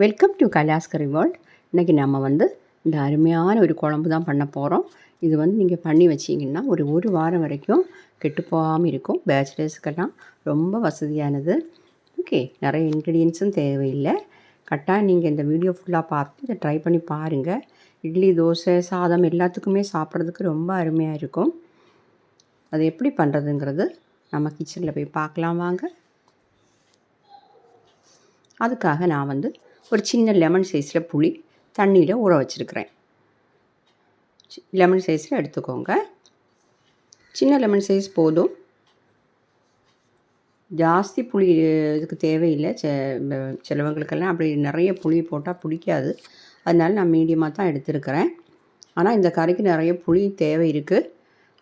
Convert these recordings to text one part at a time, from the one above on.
Welcome to கலாஸ்கர் world இன்றைக்கி நம்ம வந்து இந்த அருமையான ஒரு குழம்பு தான் பண்ண போகிறோம் இது வந்து நீங்கள் பண்ணி வச்சிங்கன்னா ஒரு ஒரு வாரம் வரைக்கும் கெட்டு போகாமல் இருக்கும். பேச்சுலர்ஸ்க்கெல்லாம் ரொம்ப வசதியானது. ஓகே நிறைய இன்க்ரீடியன்ஸும் தேவையில்லை. கரெக்டாக நீங்கள் இந்த வீடியோ ஃபுல்லாக பார்த்து இதை ட்ரை பண்ணி பாருங்கள் இட்லி தோசை சாதம் எல்லாத்துக்குமே சாப்பிட்றதுக்கு ரொம்ப அருமையாக இருக்கும். அது எப்படி பண்ணுறதுங்கிறது நம்ம கிச்சனில் போய் பார்க்கலாம் வாங்க. அதுக்காக நான் வந்து ஒரு சின்ன லெமன் சைஸில் புளி தண்ணியில் ஊற வச்சுருக்கிறேன். லெமன் சைஸில் எடுத்துக்கோங்க. சின்ன லெமன் சைஸ் போதும். ஜாஸ்தி புளி இதுக்கு தேவையில்லை. செ சிலவங்களுக்கெல்லாம் அப்படி நிறைய புளி போட்டால் பிடிக்காது அதனால நான் மீடியமாக தான் எடுத்துருக்கிறேன். ஆனால் இந்த கறிக்கு நிறைய புளி தேவை இருக்குது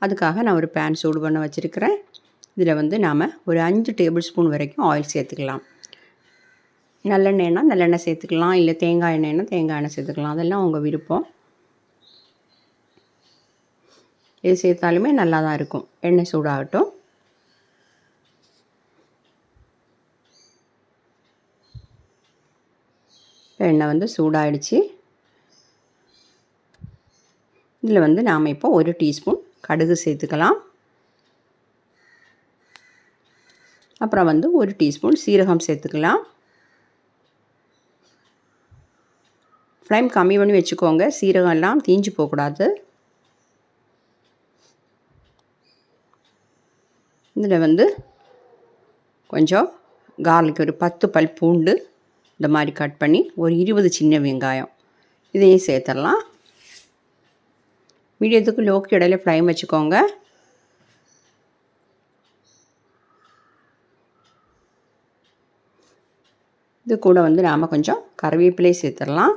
அதுக்காக நான் ஒரு பேன் சூடு பண்ண வச்சுருக்கிறேன். இதில் வந்து நாம் ஒரு அஞ்சு டேபிள் ஸ்பூன் வரைக்கும் ஆயில் சேர்த்துக்கலாம். நல்லெண்ணெய்னா நல்லெண்ணெய் சேர்த்துக்கலாம் இல்லை தேங்காய் எண்ணெய்னா தேங்காய் எண்ணெய் சேர்த்துக்கலாம். அதெல்லாம் உங்கள் விருப்பம். இது சேர்த்தாலுமே நல்லா தான் இருக்கும். எண்ணெய் சூடாகட்டும். எண்ணெய் வந்து சூடாயிடுச்சு. இதில் வந்து நாம் இப்போ ஒரு டீஸ்பூன் கடுகு சேர்த்துக்கலாம். அப்புறம் வந்து ஒரு டீஸ்பூன் சீரகம் சேர்த்துக்கலாம். ஃப்ளேம் கம்மி பண்ணி வச்சுக்கோங்க. சீரகம் எல்லாம் தீஞ்சு போகக்கூடாது. இதில் வந்து கொஞ்சம் கார்லிக் ஒரு பத்து பல் பூண்டு இந்த மாதிரி கட் பண்ணி ஒரு இருபது சின்ன வெங்காயம். இதையும் சேர்த்துடலாம். மீடியத்துக்கு லோக்கு இடையில ஃப்ளைம் வச்சுக்கோங்க. இது கூட வந்து நாம் கொஞ்சம் கருவேப்பிலை சேர்த்துடலாம்.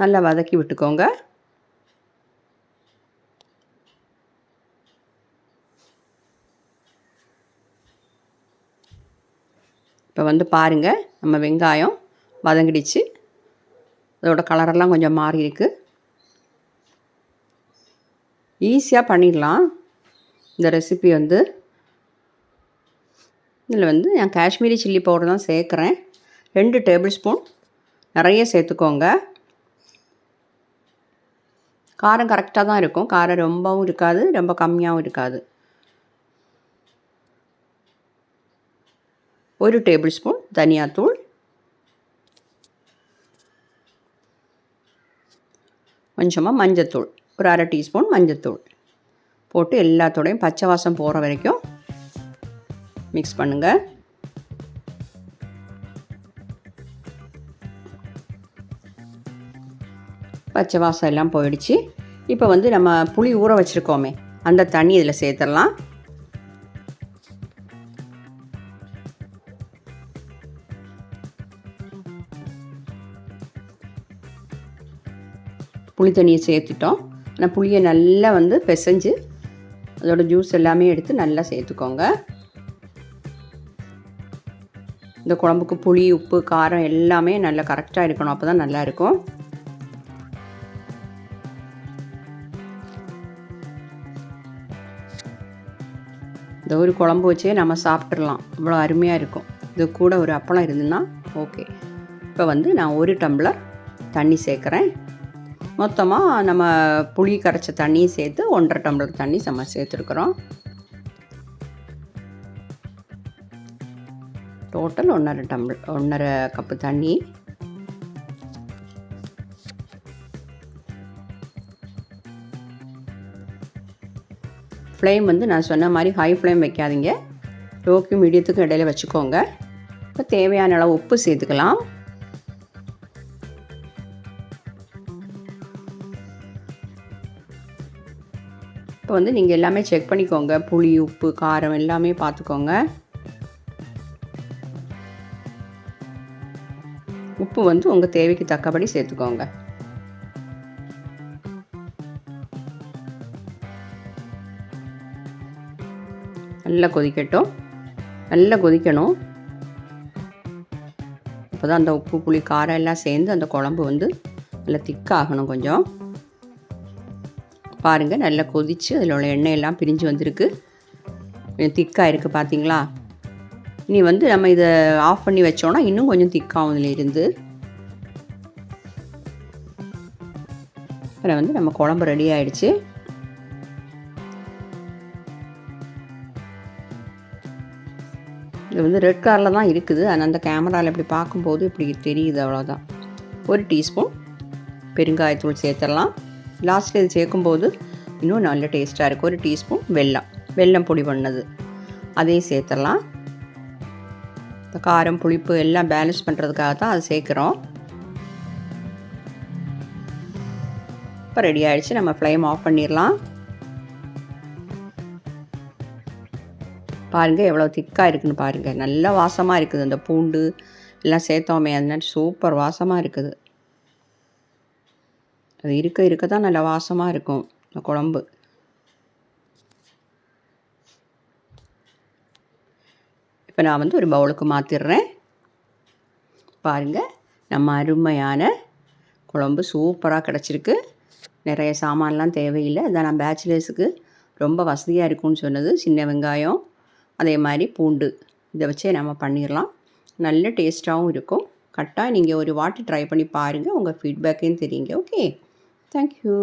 நல்லா வதக்கி விட்டுக்கோங்க. இப்போ வந்து பாருங்கள் நம்ம வெங்காயம் வதங்கிடுச்சு. அதோட கலரெல்லாம் கொஞ்சம் மாறி இருக்குது ஈஸியாக பண்ணிடலாம். இந்த ரெசிபி வந்து இதில் வந்து நான் காஷ்மீரி சில்லி பவுடர் தான் சேர்க்குறேன். ரெண்டு டேபிள் ஸ்பூன் நிறைய சேர்த்துக்கோங்க. காரம் கரெக்டாக தான் இருக்கும். காரம் ரொம்பவும் இருக்காது ரொம்ப கம்மியாகவும் இருக்காது. ஒரு டேபிள் ஸ்பூன் தனியாத்தூள் கொஞ்சமாக மஞ்சத்தூள். ஒரு அரை டீஸ்பூன் மஞ்சத்தூள். போட்டு எல்லாத்தோடையும் பச்சை வாசம் போகிற வரைக்கும் மிக்ஸ் பண்ணுங்கள் பச்சை வாசம் எல்லாம் போயிடுச்சு. இப்போ வந்து நம்ம புளி ஊற வச்சுருக்கோமே அந்த தண்ணி இதில் சேர்த்துடலாம். புளி தண்ணியை சேர்த்துட்டோம். ஆனால் புளியை நல்லா வந்து பிசைஞ்சு அதோட ஜூஸ் எல்லாமே எடுத்து நல்லா சேர்த்துக்கோங்க. இந்த குழம்புக்கு புளி உப்பு காரம் எல்லாமே நல்லா கரெக்டாக இருக்கணும். அப்போ தான் நல்லாயிருக்கும் இந்த ஒரு குழம்பு வச்சே நம்ம சாப்பிட்றலாம் இவ்வளோ அருமையாக இருக்கும். இது கூட ஒரு அப்பளம் இருந்துன்னா ஓகே. இப்போ வந்து நான் ஒரு டம்ளர் தண்ணி சேர்க்குறேன். மொத்தமாக நம்ம புளி கரைச்ச தண்ணியும் சேர்த்து ஒன்றரை டம்ளர் தண்ணி நம்ம சேர்த்துருக்குறோம். டோட்டல் ஒன்றரை டம்ளர் ஒன்றரை கப்பு தண்ணி. ஃப்ளேம் வந்து நான் சொன்ன மாதிரி ஹை ஃப்ளேம் வைக்காதீங்க. லோக்கும் மீடியத்துக்கும் இடையில வச்சுக்கோங்க. இப்போ தேவையான அளவு உப்பு சேர்த்துக்கலாம். இப்போ வந்து நீங்கள் எல்லாமே செக் பண்ணிக்கோங்க. புளி உப்பு காரம் எல்லாமே பார்த்துக்கோங்க. உப்பு வந்து உங்கள் தேவைக்கு தக்கபடி சேர்த்துக்கோங்க. நல்லா கொதிக்கட்டும். நல்லா கொதிக்கணும். அப்போ தான் அந்த உப்பு புளி காரம் எல்லாம் சேர்ந்து அந்த குழம்பு வந்து நல்லா திக்காகணும் கொஞ்சம். பாருங்கள் நல்லா கொதித்து அதில் உள்ள எண்ணெய் எல்லாம் பிரிஞ்சு வந்திருக்கு. கொஞ்சம் திக்காக இருக்குது பார்த்தீங்களா இனி வந்து நம்ம இதை ஆஃப் பண்ணி வச்சோன்னா இன்னும் கொஞ்சம் திக்காகும் இதில் இருந்து. அப்புறம் வந்து நம்ம குழம்பு ரெடி ஆயிடுச்சு. இது வந்து ரெட் கலரில் தான் இருக்குது. ஆனால் அந்த கேமராவில் இப்படி பார்க்கும்போது இப்படி தெரியுது அவ்வளோதான் ஒரு டீஸ்பூன் பெருங்காயத்தூள் சேர்த்துடலாம். லாஸ்ட்டில் இது சேர்க்கும்போது இன்னும் நல்ல டேஸ்ட்டாக இருக்குது ஒரு டீஸ்பூன் வெல்லம். வெல்லம் பொடி பண்ணது. அதையும் சேர்த்துடலாம். இந்த காரம் புளிப்பு எல்லாம் பேலன்ஸ் பண்ணுறதுக்காக தான் அது சேர்க்குறோம். இப்போ ரெடி ஆகிடுச்சு நம்ம ஃப்ளேம் ஆஃப் பண்ணிடலாம். பாருங்கள் எவ்வளோ திக்காக இருக்குதுன்னு பாருங்கள் நல்ல வாசமாக இருக்குது அந்த பூண்டு. எல்லாம் சேர்த்தோமே அதனால சூப்பர் வாசமாக இருக்குது. அது இருக்க இருக்க தான் நல்ல வாசமாக இருக்கும் இந்த குழம்பு. இப்போ நான் வந்து ஒரு பவுலுக்கு மாற்றிடுறேன் பாருங்கள் நம்ம அருமையான குழம்பு சூப்பராக கிடச்சிருக்கு. நிறைய சாமான்லாம் தேவையில்லை. அதான் நான் பேச்சுலர்ஸுக்கு ரொம்ப வசதியாக இருக்கும்னு சொன்னது. சின்ன வெங்காயம் அதே மாதிரி பூண்டு. இதை வச்சே நம்ம பண்ணிடலாம் நல்ல டேஸ்ட்டாகவும் இருக்கும். கரெக்டாக நீங்கள் ஒரு வாட்டி ட்ரை பண்ணி பாருங்கள் உங்கள் ஃபீட்பேக்கையும் தெரியுங்க. Okay thank you